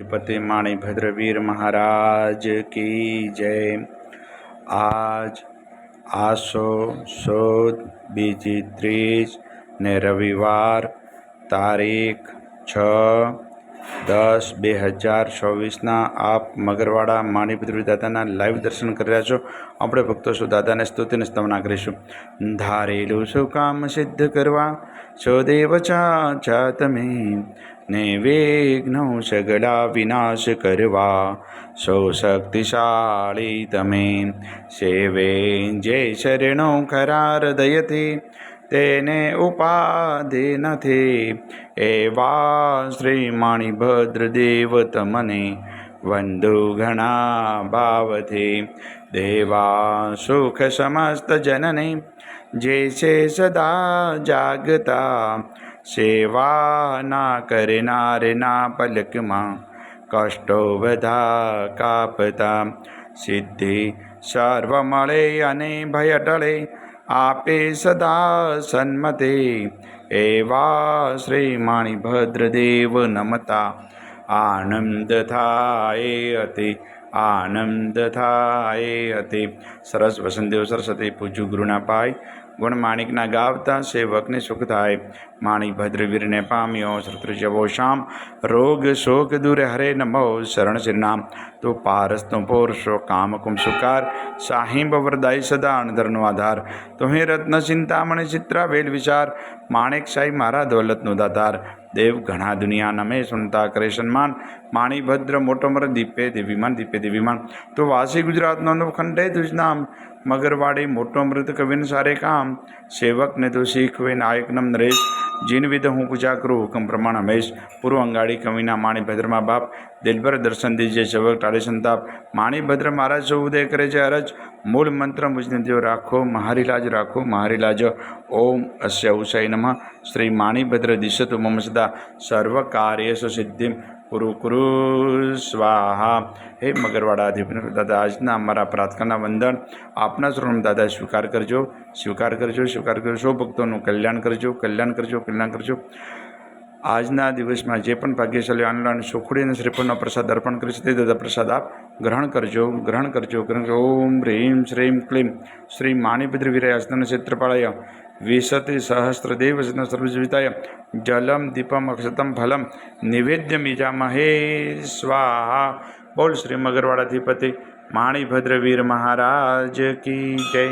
પતિ માણીભદ્રવીર મહારાજ કી જય આજ આસો સોદ બીજી ત્રીસ ને રવિવાર તારીખ છ દસ બે હજાર ચોવીસના આપ મગરવાડા માણીભદ્ર દાદાના લાઈવ દર્શન કરી રહ્યા છો આપણે ભક્તો શું દાદાને સ્તુતિને સ્તવના કરીશું ધારેલું શું કામ સિદ્ધ કરવા છો દેવ ચા તમે ને વિઘ્નો સગડા વિનાશ કરવા. સૌ શક્તિશાળી તમે. સેવે જે શરણો ખરા હૃદયથી તેને ઉપાધિ નથી. એવા શ્રી માણીભદ્ર દેવ તમને વંદુ ઘણા ભાવથી દેવા સુખ સમસ્ત જનને, જે છે સદા જાગતા. સેવા ના કરનારના પલકમાં કષ્ટો બધા કાપતા. સિદ્ધિ સર્વ મળે અને ભય ટળે આપે સદા સન્મતે. એવા શ્રી માણીભદ્રદેવ નમતા. આનંદ થાય અતિ આનંદ થાય અતિ. સરસ વસંતદેવ સરસ્વતી, પૂજ્યું ગુરુના પાય. ગુણ માણિકના ગાવતા સેવકને સુખ થાય. માણિક ભદ્રવીરને પામ્યો શત્રુજવો શામ. રોગ શોક દૂર હરે નમો શરણ શ્રીનામ. તો પારસનો પોરશો કામ કુમ સુકાર. સાહિંબ વરદાય સદા અણધરનો આધાર. તો રત્ન ચિંતામણ ચિત્રા વેલ વિચાર. માણેક સાઈ મારા દોલતનો દાતાર. દેવ ઘણા દુનિયા નમે સુનતા કરે સન્માન. માણિભદ્ર મોટો મર દીપે દેવીમાન દીપે દેવીમાન તો વાસી ગુજરાતનો અનુખંડે તુજ નામ મગરવાડી મોટો અમૃત કવિન સારે કામ સેવકને તો શીખવે નાયકનમ નરેશ જીન વિધ હું પૂજા કરું હુકમ પ્રમાણ હમેશ પૂર્વ અંગાડી કવિના માણીભદ્રમાં બાપ દિલભર દર્શન દીજે સેવક ટાળે સંતાપ માણીભદ્ર મહારાજ સૌ ઉદય કરે છે અરજ મૂળ મંત્ર મુજને દેવ રાખો મહારી લાજ રાખો મહારી લાજ ઓમ અસ્ય ઉષય નમઃ શ્રી માણીભદ્ર દિશતુ મમ સદા સર્વ કાર્ય સિદ્ધિ કુરુ કુરુ સ્વાહા હે મગરવાડા દાદા આજના અમારા પ્રાર્થનાના વંદન આપના સ્વરૂપ દાદા સ્વીકાર કરજો સ્વીકાર કરજો સ્વીકાર કરજો સૌ ભક્તોનું કલ્યાણ કરજો કલ્યાણ કરજો કલ્યાણ કરજો આજના દિવસમાં જે પણ ભાગ્યશાળી આનંદ અને સુખડી અને શ્રીફળનો પ્રસાદ અર્પણ કરી તે દાદા પ્રસાદ આપ ગ્રહણ કરજો ગ્રહણ કરજો ગ્રહણ કરજો. ઓમ હ્રીમ શ્રીમ ક્લીમ શ્રી માણિભદ્ર વીરાય હસ્તન ક્ષેત્રપાળાય વિશતિ સહસ્રદેવ સર્વજીવિતાય જલમ દીપમ અક્ષતમ ફલમ નિવેદ્ય મીજામહે સ્વાહા બોલ શ્રી મગરવાડાધિપતિ માણીભદ્ર વીર મહારાજ કી જય